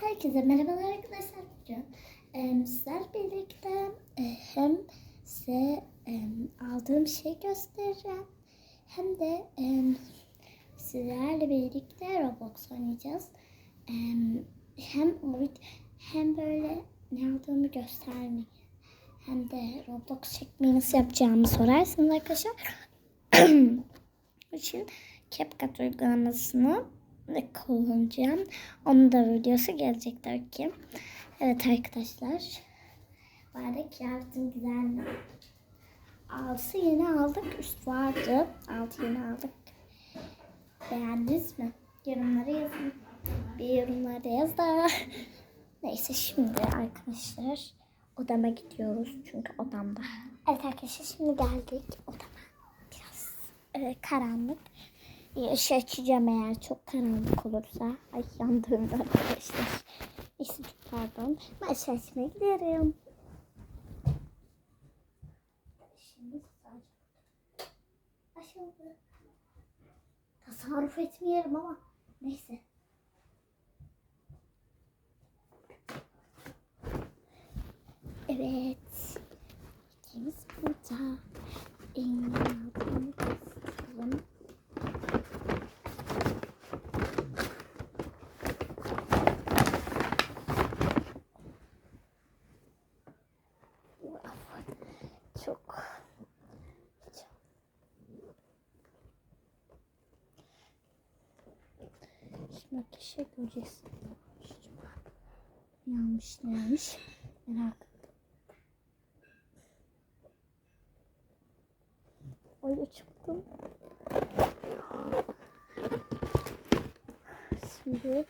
Herkese merhabalar arkadaşlar. Bugün em, sizlerle birlikte e, hem size aldığım şey göstereceğim hem de sizlerle birlikte Roblox oynayacağız. Em, hem hem böyle ne aldığımı göstermeyi hem de Roblox çekmeyi nasıl yapacağımı sorarsanız arkadaşlar için CapCut uygulamasını kullanacağım. Onun da videosu gelecek tabii ki. Evet arkadaşlar. Bardak yaptım güzel mi? Altı yeni aldık. Üst vardı. Altı yeni aldık. Beğendiniz mi? Yorumlara yazın. Bir yorumlarda yaz da. Neyse şimdi arkadaşlar odama gidiyoruz. Çünkü odamda. Evet arkadaşlar şimdi geldik odama. Biraz e, karanlık. Yaşı açacağım eğer çok karanlık olursa. Ay yandığımda arkadaşlar. Neyse çok pardon. Ben aşağı açmaya giderim. Şimdi aşağıda. Tasarruf etmeyelim ama neyse. Evet. İkimiz burada. En kısalım. Çok. Kişi göreceğiz. Yanlış neymiş merak ettim. Öyle çıktım. Şimdi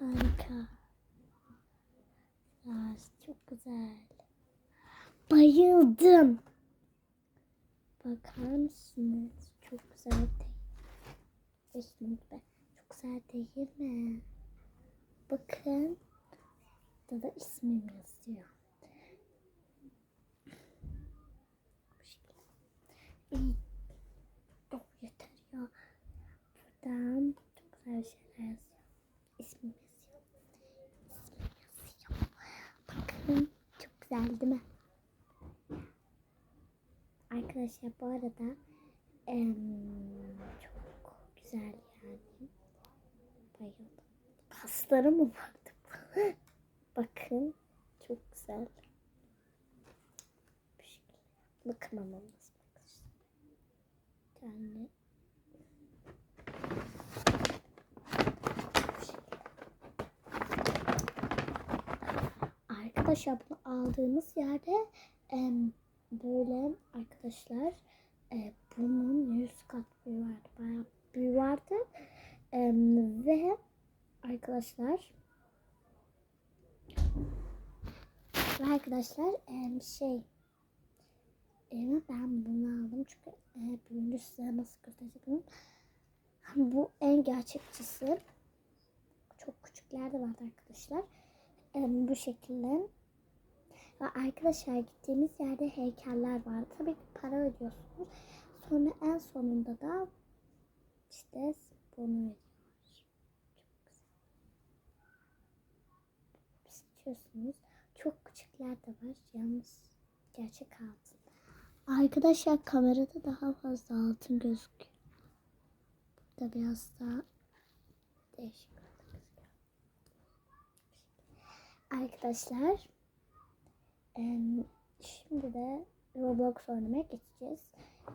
Harika. Ya, çok güzel. Bayıldım. Bakar mısınız? Çok güzel değil. Kesinlikle. Çok güzel değil mi? Bakın. Burada da ismim yazıyor. Bu şekilde. Oh yeter ya. Buradan çok güzel şeyler yazıyor. İsmim yazıyor. İsmim yazıyor. Bakın çok güzel değil mi? Arkadaşlar bu arada em, çok güzel yani. Bayıldım. Kasları mı vardı? Bakın çok güzel. Bakın lazım. Yani bu şekilde. Arkadaşlar bunu aldığımız yerde em, böyle arkadaşlar e, bunun 100 kat büyüğü vardı. Bayağı büyüğü vardı. Em, ve arkadaşlar ve arkadaşlar em, şey em, ben bunu aldım çünkü e, büyüğünü size nasıl göstereceğim. Bu en gerçekçisi. Çok küçükler de vardı arkadaşlar. Em, bu şekilde. Ve arkadaşlar gittiğimiz yerde heykeller var. Tabii ki para ödüyorsunuz. Sonra en sonunda da işte bunu güzel. Seçiyorsunuz. Çok küçükler de var. Yalnız gerçek altın. Arkadaşlar kamerada daha fazla altın gözüküyor. Burada biraz daha değişik. Arkadaşlar şimdi de Roblox oynamaya geçeceğiz.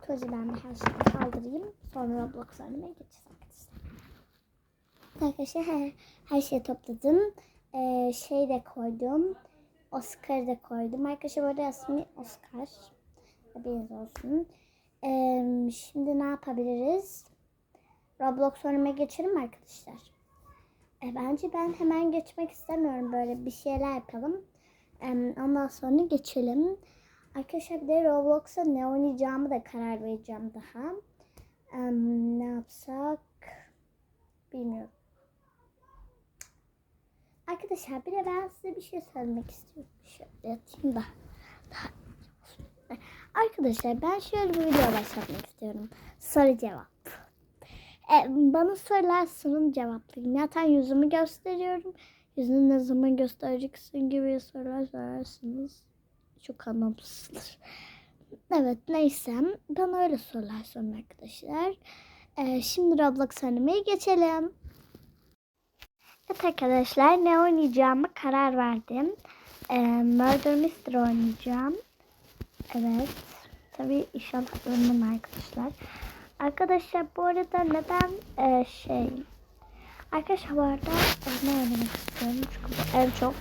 Ben bir her şeyi kaldırayım. Sonra Roblox oynamaya geçeceğiz arkadaşlar. Arkadaşlar her, her şeyi topladım. Ee, şey de koydum. Oscar da koydum. Arkadaşlar burada ismi Oscar. Haberiniz olsun. Ee, şimdi ne yapabiliriz? Roblox oynamaya geçelim arkadaşlar? E, bence ben hemen geçmek istemiyorum. Böyle bir şeyler yapalım. Ondan sonra geçelim. Arkadaşlar bir de Roblox'a ne oynayacağımı da karar vereceğim daha. Ne yapsak bilmiyorum. Arkadaşlar bir de ben size bir şey söylemek istiyorum. Şöyle yatayım da. Arkadaşlar ben şöyle bir video başlatmak istiyorum. Soru cevap. E, bana sorular sorun cevaplayayım. Zaten yüzümü gösteriyorum. Yüzünü ne zaman göstereceksin gibi sorular sorarsınız. Çok anlamsızdır. Evet neyse. Bana öyle sorular sorun arkadaşlar. E, şimdi Roblox oynamaya geçelim. Evet arkadaşlar ne oynayacağımı karar verdim. E, Murder Mystery oynayacağım. Evet. Tabii inşallah ölmem arkadaşlar. Arkadaşlar bu arada neden e, şey Arkadaşlar bu arada ne oynamak istiyorum çünkü en çok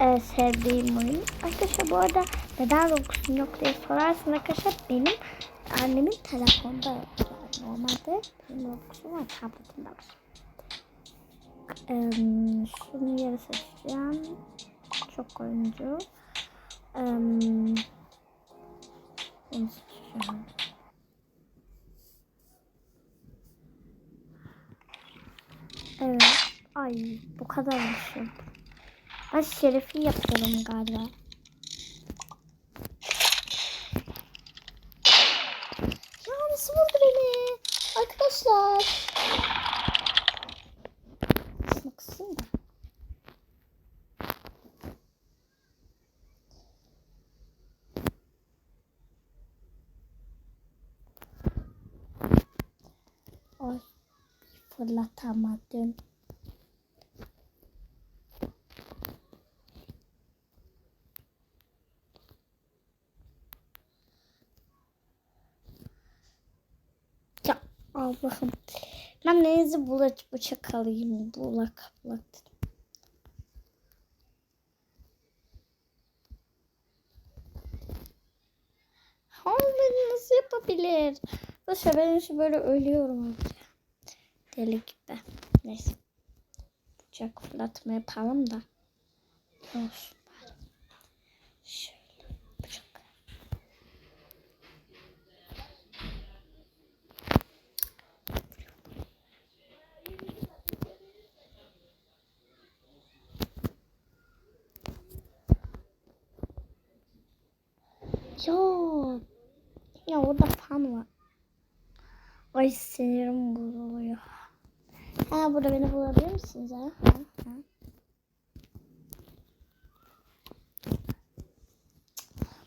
e, sevdiğim oyun. Arkadaşlar bu arada neden Roblox'um yok diye sorarsın arkadaşlar benim annemin telefonda yok. Normalde benim Roblox'um var tabletimde var. E, şunu yere seçeceğim. Çok oyuncu. E, bunu seçeceğim. Evet. Ay bu kadar bir şey. Ben şerefi yapıyorum galiba. Ya nasıl vurdu beni? Arkadaşlar. Şunu kısayım da. Ay fırlatamadım. Ya Allah'ım. Ben neyse bulak bıçak alayım. Bulak bulak beni nasıl yapabilir? Arkadaşlar ben şu böyle ölüyorum artık. Deli gibi. Neyse. Bıçak fırlatma yapalım da. Olsun bari. Şöyle Ya. Ya orada fan var. Ay sinirim bozuluyor. Ha burada beni bulabilir misiniz ha? ha, ha.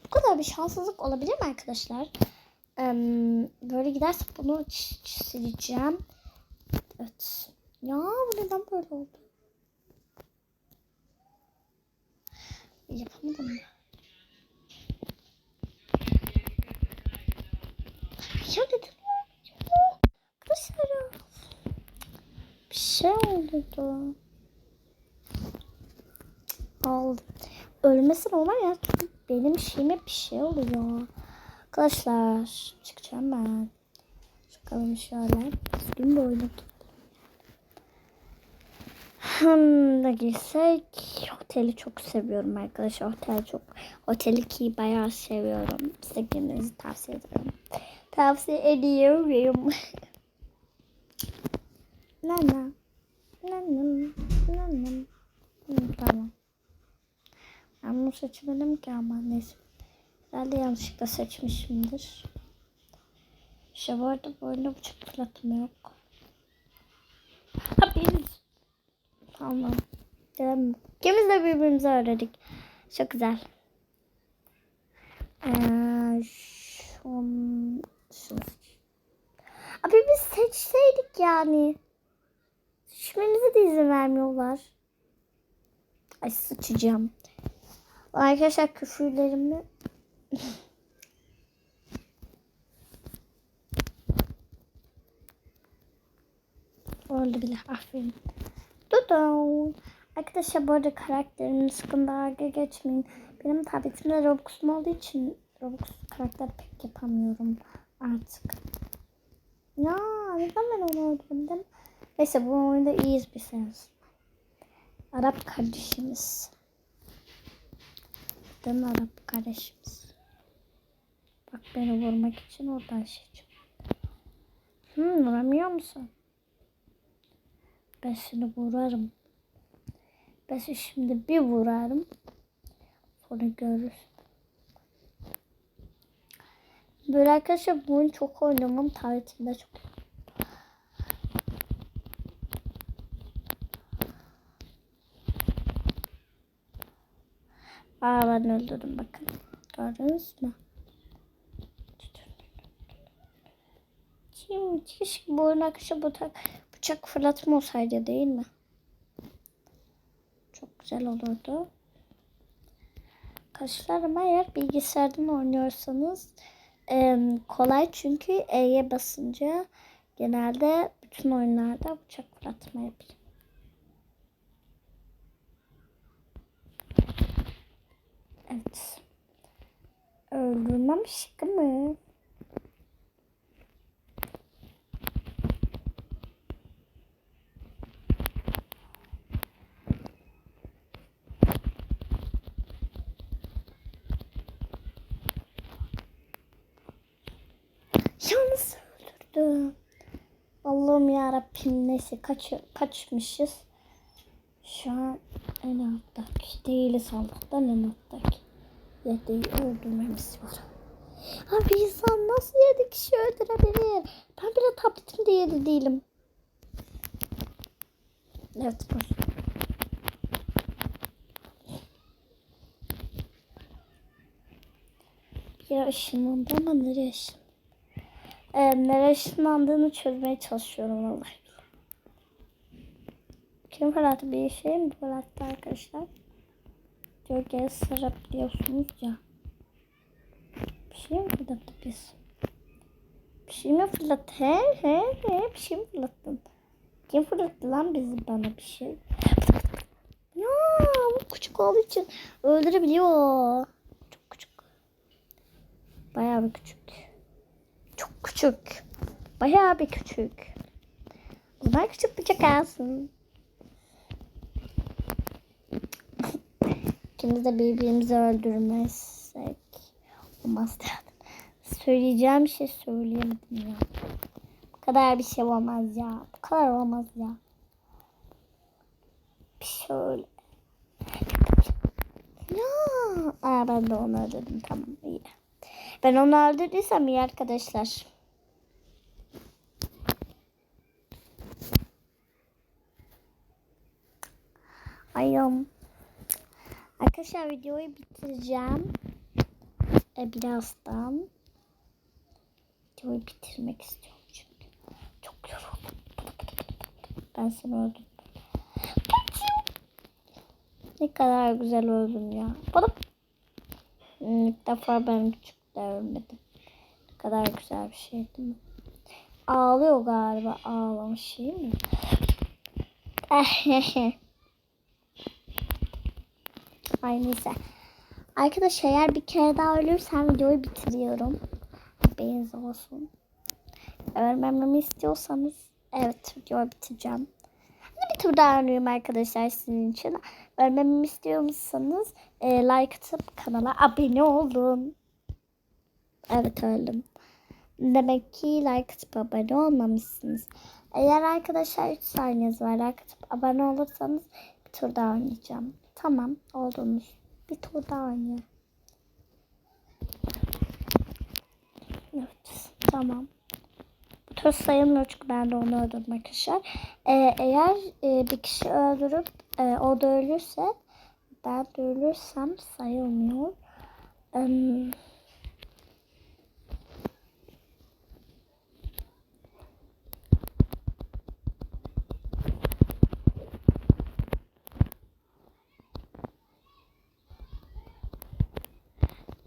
Bu kadar bir şanssızlık olabilir mi arkadaşlar? Ee, böyle giderse bunu sileceğim. Evet. Ya bu neden böyle oldu? Yapamadım mı? Ya neden Arkadaşlar ya. Bir şey oldu da. Aldım. Ölmesi normal ya. Benim şeyime bir şey oluyor. Arkadaşlar çıkacağım ben. Çıkalım şöyle. Düzgün bir oyun Hmm, ne giysek? Oteli çok seviyorum arkadaşlar. Otel çok. Oteli ki bayağı seviyorum. Size girmenizi tavsiye ederim. Tavsiye ediyorum. Nana. Nanam. Nanam. Hı, tamam. Ben bunu seçmedim ki ama neyse. Herhalde yanlışlıkla seçmişimdir. İşte bu arada bu oyunda bıçak fırlatma yok. Biz. Tamam. Devam. İkimiz de birbirimizi öğrendik. Çok güzel. Ee, şun, şunu. Abi biz seçseydik yani. Seçmemize de izin vermiyorlar. Ay sıçacağım. Arkadaşlar küfürlerimi Oldu bile aferin. Dudum. Arkadaşlar bu arada karakterimin sıkın dalga geçmeyin. Benim tabletimde Robux'um olduğu için Robux karakter pek yapamıyorum artık. Ya neden ben onu öldürdüm? Neyse bu oyunda iyiyiz bir sens. Arap kardeşimiz. Neden Arap kardeşimiz? Bak beni vurmak için oradan şey çıktı. Hmm, vuramıyor musun? Ben seni vurarım. Ben şimdi bir vurarım. Sonra görürüz. Böyle arkadaşlar bu oyunu çok oynamam. Tarihinde çok Aa ben öldürdüm bakın. Gördünüz mü? Kim keşke bu oyun arkadaşlar bıçak, bıçak fırlatma olsaydı değil mi? Çok güzel olurdu. Arkadaşlar eğer bilgisayardan oynuyorsanız e, kolay çünkü E'ye basınca genelde bütün oyunlarda bıçak fırlatma yapıyor. Evet. Öldürmem şıkkı mı? Yalnız öldürdüm. Allah'ım ya Rabbim neyse kaç kaçmışız. Şu an en alttaki değiliz Allah'tan en alttaki. Yediği öldürmemiz var. Abi insan nasıl yedi kişi öldürebilir? Ben bile tabletimde yedi değilim. Evet. Bir yere ışınlandı ama nereye ışınlandı? Ee, nereye ışınlandığını çözmeye çalışıyorum vallahi. Kim fırlattı bir şey mi fırlattı arkadaşlar? Gölgeye sarabiliyorsunuz ya. Bir şey mi fırlattı biz? Bir şey mi fırlattı? He he he bir şey mi fırlattın? Kim fırlattı lan bizi bana bir şey? Ya bu küçük olduğu için öldürebiliyor. Çok küçük. Bayağı bir küçük. Küçük. Bayağı bir küçük. Zaman küçük bıçak alsın. İkimiz de birbirimizi öldürmezsek olmaz derdim. Söyleyeceğim şey söyleyemedim ya. Bu kadar bir şey olmaz ya. Bu kadar olmaz ya. Bir şöyle. Ya. Aa, ben de onu öldürdüm. Tamam iyi. Ben onu öldürdüysem iyi arkadaşlar. Ayım. Arkadaşlar videoyu bitireceğim. E, birazdan. Videoyu bitirmek istiyorum çünkü. Çok yoruldum. Ben seni öldürdüm. Ne kadar güzel öldüm ya. Bana Hmm, İlk defa ben küçükte ölmedim. Ne kadar güzel bir şey değil mi? Ağlıyor galiba. Ağlamış şey mi? Ay neyse. Arkadaşlar eğer bir kere daha ölürsem videoyu bitiriyorum. Haberiniz olsun. Öğrenmemi istiyorsanız evet videoyu bitireceğim. Hadi bir tur daha oynayayım arkadaşlar sizin için. Ölmemi istiyor musunuz? E, like atıp kanala abone olun. Evet öldüm. Demek ki like atıp abone olmamışsınız. Eğer arkadaşlar 3 saniyeniz var like atıp abone olursanız bir tur daha oynayacağım. Tamam oldunuz. Bir tur daha oynayalım. Evet tamam. Bu tur sayılmıyor çünkü ben de onu öldürdüm arkadaşlar. Ee, eğer e, bir kişi öldürüp e, o da ölürse ben de ölürsem sayılmıyor. Ee,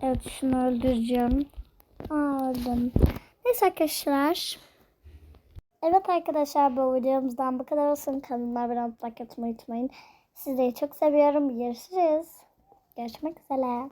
Evet şunu öldüreceğim. Aa, öldüm. Neyse arkadaşlar. Evet arkadaşlar bu videomuzdan bu kadar olsun. Kanalıma abone olmayı unutmayın. Sizleri çok seviyorum. Görüşürüz. Görüşmek üzere.